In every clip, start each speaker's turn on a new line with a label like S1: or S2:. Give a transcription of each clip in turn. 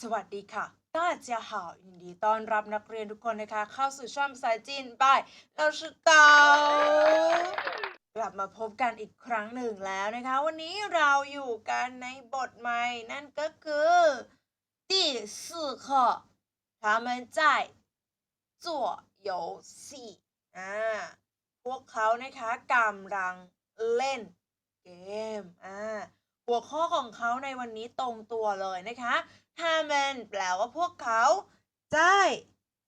S1: สวัสดีค่ะ大家好ยินดีต้อนรับนักเรียนทุกคนนะคะ เข้าสู่ช่องภาษาจีนบายเราชื่อเตากลับมาพบกันอีกครั้งหนึ่งแล้วนะคะ วันนี้เราอยู่กันในบทใหม่ นั่นก็คือ第四课他们在做游戏อ่าพวกเขานะคะกำลังเล่นเกมอ่าหัวข้อของเขาในวันนี้ตรงตัวเลยนะคะ 他们แปลว่าพวกเขาใช่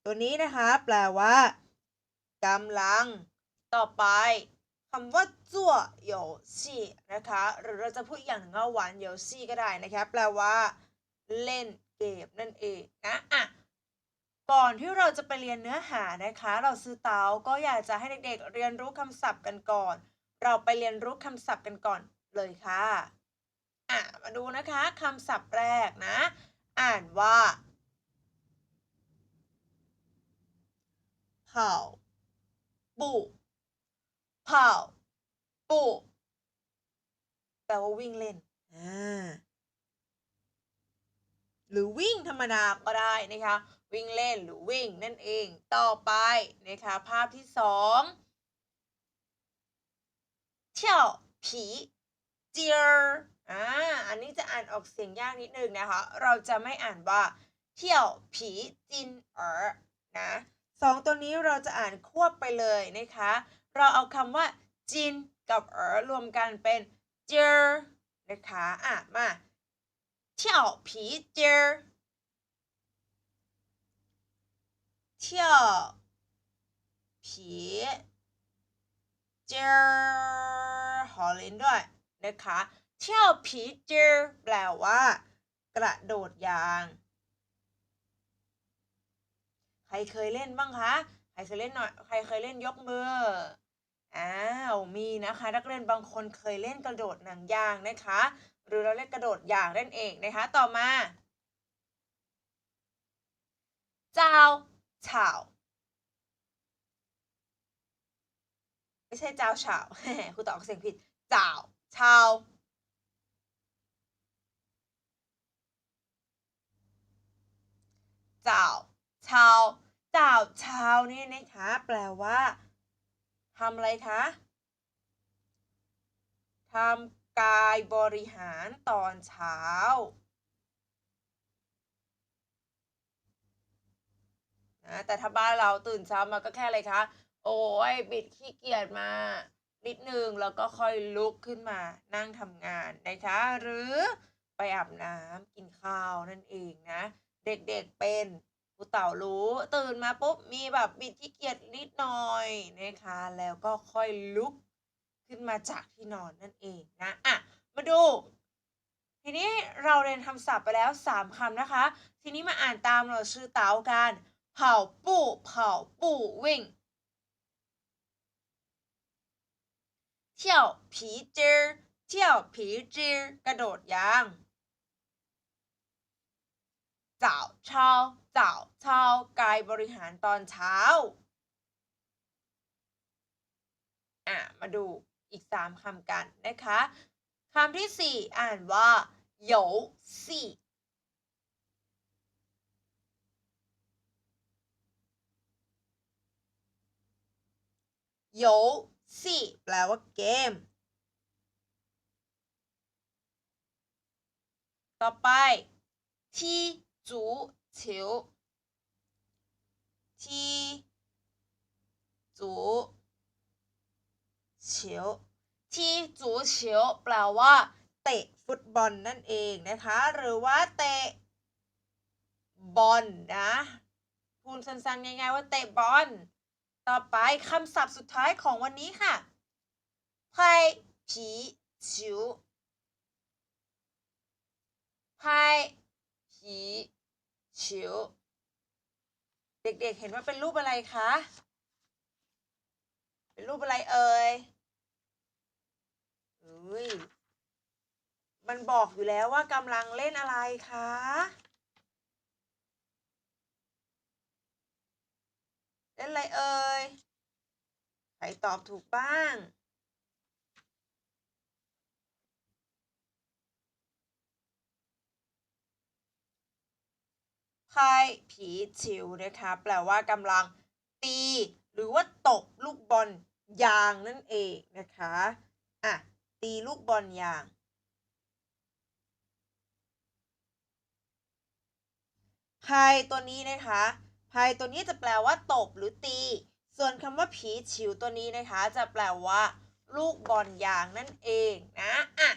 S1: ตัวนี้นะคะ แปลว่ากำลัง ต่อไปคำว่าจั่วโยชีนะคะ หรือเราจะพูดอย่างหนึ่งว่าหวานโยชีก็ได้นะคะ แปลว่า เล่นเกมนั่นเองนะอะก่อนที่เราจะไปเรียนเนื้อหานะคะ เราซื้อเตาก็อยากจะให้เด็กๆ เรียนรู้คำศัพท์กันก่อน เราไปเรียนรู้คำศัพท์กันก่อนเลยค่ะ อะ มาดูนะคะคำศัพท์แรกนะ อ่านว่า เผาปูเผาปูแปลว่าวิ่งเล่นหรือวิ่งธรรมดาก็ได้นะคะ วิ่งเล่นหรือวิ่งนั่นเอง ต่อไปนะคะภาพที่สองเที่ยวผีเจีย อ่าอันนี้จะอ่านออกเสียงยากนิดนึงนะคะ เราจะไม่อ่านว่าเที่ยวผีจินเอ๋อนะสองตัวนี้เราจะอ่านควบไปเลยนะคะ เราเอาคำว่าจินกับเอ๋อรวมกันเป็นเจอนะคะอะมาเที่ยวผีเจอเที่ยวผีเจอหอลินด้วยนะคะ เที่ยวผีเจอแปลว่า กระโดดยาง ใครเคยเล่นบ้างคะ ใครเคยเล่นหน่อย ใครเคยเล่นยกมือ อ้าว มีนะคะ นักเรียนบางคนเคยเล่นกระโดดหนังยางนะคะ หรือเราเล่นกระโดดยางนั่นเองนะคะ ต่อมาเจ้าเฉาไม่ใช่เจ้าเฉาครูตออกเสียงผิดเจ้าเฉาเจ้า เฉาเจ้าเฉานี่นะคะแปลว่าทำอะไรคะทำกายบริหารตอนเช้า นะแต่ถ้าบ้านเราตื่นเช้ามาก็แค่อะไรคะ โอ้ยบิดขี้เกียจมา นิดนึงแล้วก็ค่อยลุกขึ้นมานั่งทำงานนะคะ หรือไปอาบน้ำกินข้าวนั่นเองนะ เด็กๆเป็น ผู้เต่ารู้ตื่นมาปุ๊บมีแบบบิดขี้เกียจนิดหน่อยนะคะ แล้วก็ค่อยลุกขึ้นมาจากที่นอนนั่นเองนะอะมาดู ทีนี้เราเรียนคำศัพท์ไปแล้ว 3คำนะคะ ทีนี้มาอ่านตามเราชื่อเต๋ากันเผาปู่เผาปู่วิ่งเที่ยวผีเจอเที่ยวผีจอกระโดดยาง早操 เชาวกายบริหารตอนเช้า อะ มาดูอีกสามคำกันนะคะคำที่สี่อ่านว่าโหยาสี่โยซี่แปลว่าเกม ต่อไปที่จู 球踢足球ที่足球แปลว่า เตะฟุตบอลนั่นเองนะคะ หรือว่าเตะบอลนะพูดสั้นๆง่ายๆว่าเตะบอล ต่อไปคำศัพท์สุดท้ายของวันนี้ค่ะไพ่ผีชิวไพ่ผี ชิวเด็กๆเห็นว่าเป็นรูปอะไรคะ เป็นรูปอะไรเอ่ยเอ้ยมันบอกอยู่แล้วว่ากำลังเล่นอะไรคะเล่นอะไรเอ่ยใครตอบถูกบ้าง ค่ายผีชิวนะคะ แปลว่ากำลังตี หรือว่าตบลูกบอลยางนั่นเองนะคะอะตีลูกบอลยางไพ่ตัวนี้นะคะไพ่ตัวนี้จะแปลว่าตบหรือตี ส่วนคำว่าผีฉิวตัวนี้นะคะ จะแปลว่า ลูกบอลยางนั่นเองนะอะ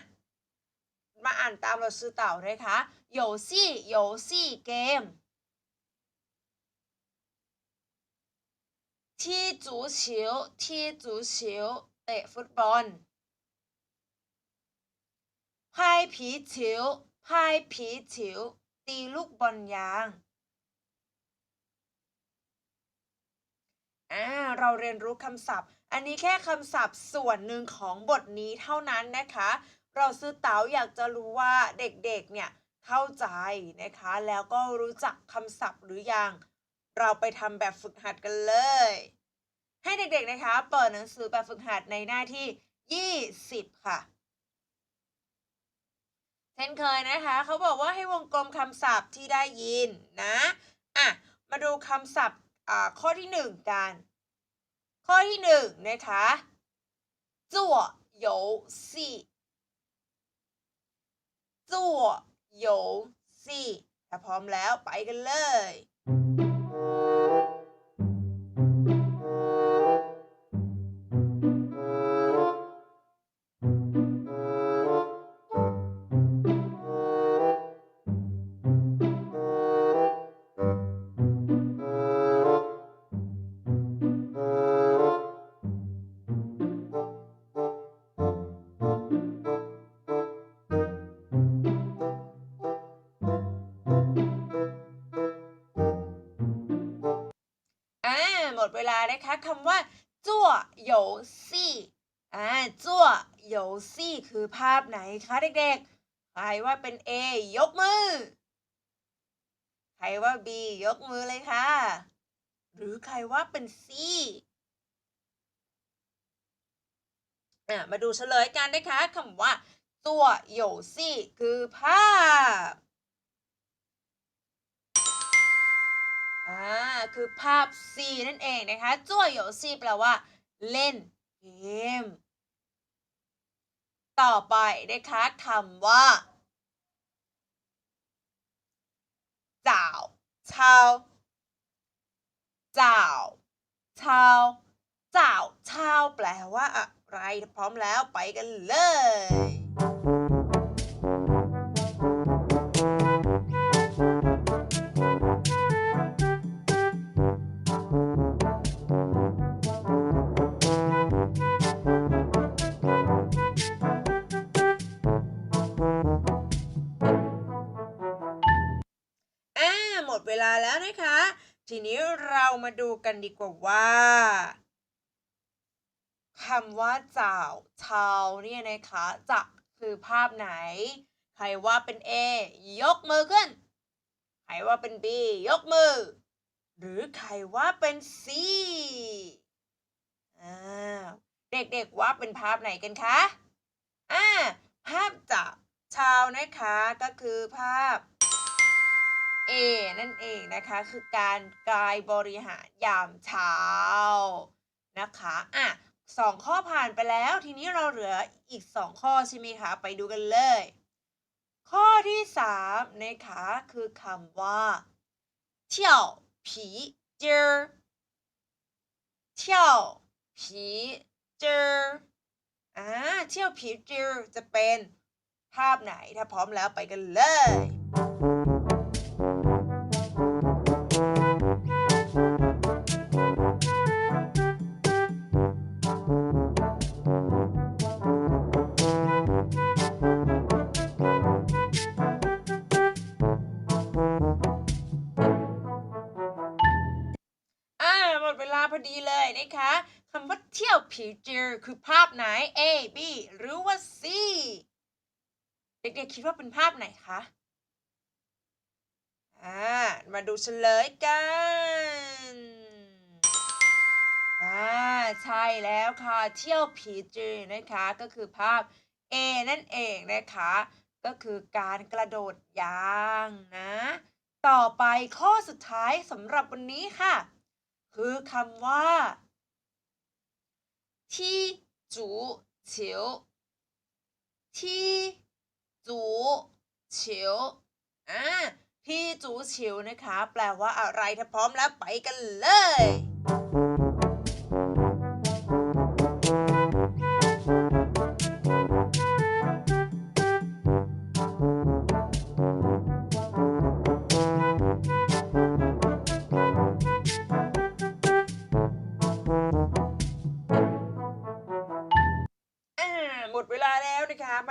S1: มาอ่านตามเราซื้อเต่านะคะโยซี่โยซี่เกม ที่จูเที่จูเตะฟุตบอลพายผีฉีวพายผีฉีวตีลูกบอลยางอ่าเราเรียนรู้คำศัพท์ อันนี้แค่คำศัพท์ส่วนหนึ่งของบทนี้เท่านั้นนะคะ เราซื้อเต๋าอยากจะรู้ว่าเด็กๆเนี่ยเข้าใจนะคะ แล้วก็รู้จักคำศัพท์หรือยัง เราไปทำแบบฝึกหัดกันเลย ให้เด็กๆนะคะ เปิดหนังสือแบบฝึกหัดในหน้าที่ 20 ค่ะ เช่นเคยนะคะ เขาบอกว่าให้วงกลมคำศัพท์ที่ได้ยินนะอะมาดูคำศัพท์ข้อที่ 1 กัน ข้อที่1นะคะจั่วโยซี่จั่วโยซีถ้าพร้อมแล้วไปกันเลย ลานะคะคำว่าจั่วโยซี่อ่าจั่วโยซี่คือภาพไหนคะเด็กๆ ใครว่าเป็น A ยกมือ ใครว่า B ยกมือเลยค่ะ หรือใครว่าเป็น C อ่ามาดูเฉลยกันนะคะคำว่าจั่วโยซี่คือภาพ อ่าคือภาพ C นั่นเองนะคะจั่วโยซีแปลว่า เล่นเกม ต่อไปนะคะคำว่าจ่าวเช้าจ่าวเช้าจ่าวเช้าแปลว่าอะไร พร้อมแล้วไปกันเลย มาดูกันดีกว่าว่าคำว่าจ่าชาวเนี่ยนะคะจะคือภาพไหน ใครว่าเป็น A ยกมือขึ้น ใครว่าเป็น B ยกมือ หรือใครว่าเป็น C อ่าเด็กๆว่าเป็นภาพไหนกันคะอ่าภาพจากชาวนะคะก็คือภาพ A นั่นเองนะคะ คือการกายบริหารยามเช้านะคะอะสองข้อผ่านไปแล้ว ทีนี้เราเหลืออีกสองข้อใช่ไหมคะ ไปดูกันเลย ข้อที่สามนะคะคือคำว่าเที่ยวผีเจอเที่ยวผีเจออ่าเที่ยวผีเจอจะเป็นภาพไหนถ้าพร้อมแล้วไปกันเลย พอดีเลยนะคะคำว่าเที่ยวผิวเจอคือภาพไหน A B หรือว่า C เด็กๆคิดว่าเป็นภาพไหนคะอ่ามาดูเฉลยกันอ่าใช่แล้วค่ะ เที่ยวผีจือนะคะ ก็คือภาพ A นั่นเองนะคะ ก็คือการกระโดดยางนะ ต่อไปข้อสุดท้ายสำหรับวันนี้ค่ะ คือคำว่า ที่จูเฉียวที่จูเฉียวอ่าที่จูเฉียวนะคะ แปลว่าอะไรถ้าพร้อมแล้วไปกันเลย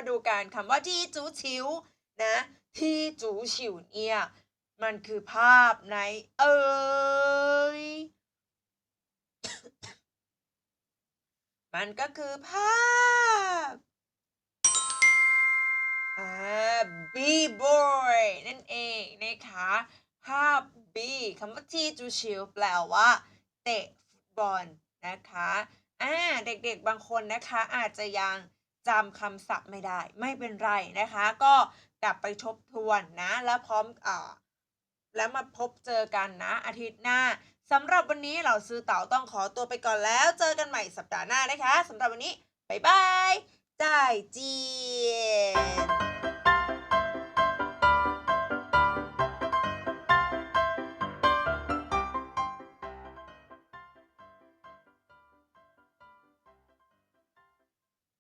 S1: มาดูกันคำว่าที่จูชิวนะที่จูชิวเนี่ยมันคือภาพในเอ่ยมันก็คือภาพอ่า B boy นั่นเองนะคะภาพ B คำว่าที่จูชิวแปลว่าเตะฟุตบอลนะคะอ่าเด็กๆบางคนนะคะอาจจะยัง จำคำศัพท์ไม่ได้ไม่เป็นไรนะคะ ก็กลับไปทบทวนนะ แล้วพร้อมอ่าแล้วมาพบเจอกันนะ อาทิตย์หน้าสำหรับวันนี้เราซื้อเต่าต้องขอตัวไปก่อนแล้ว เจอกันใหม่สัปดาห์หน้านะคะสำหรับวันนี้ บ๊ายบายจ่ายเจียน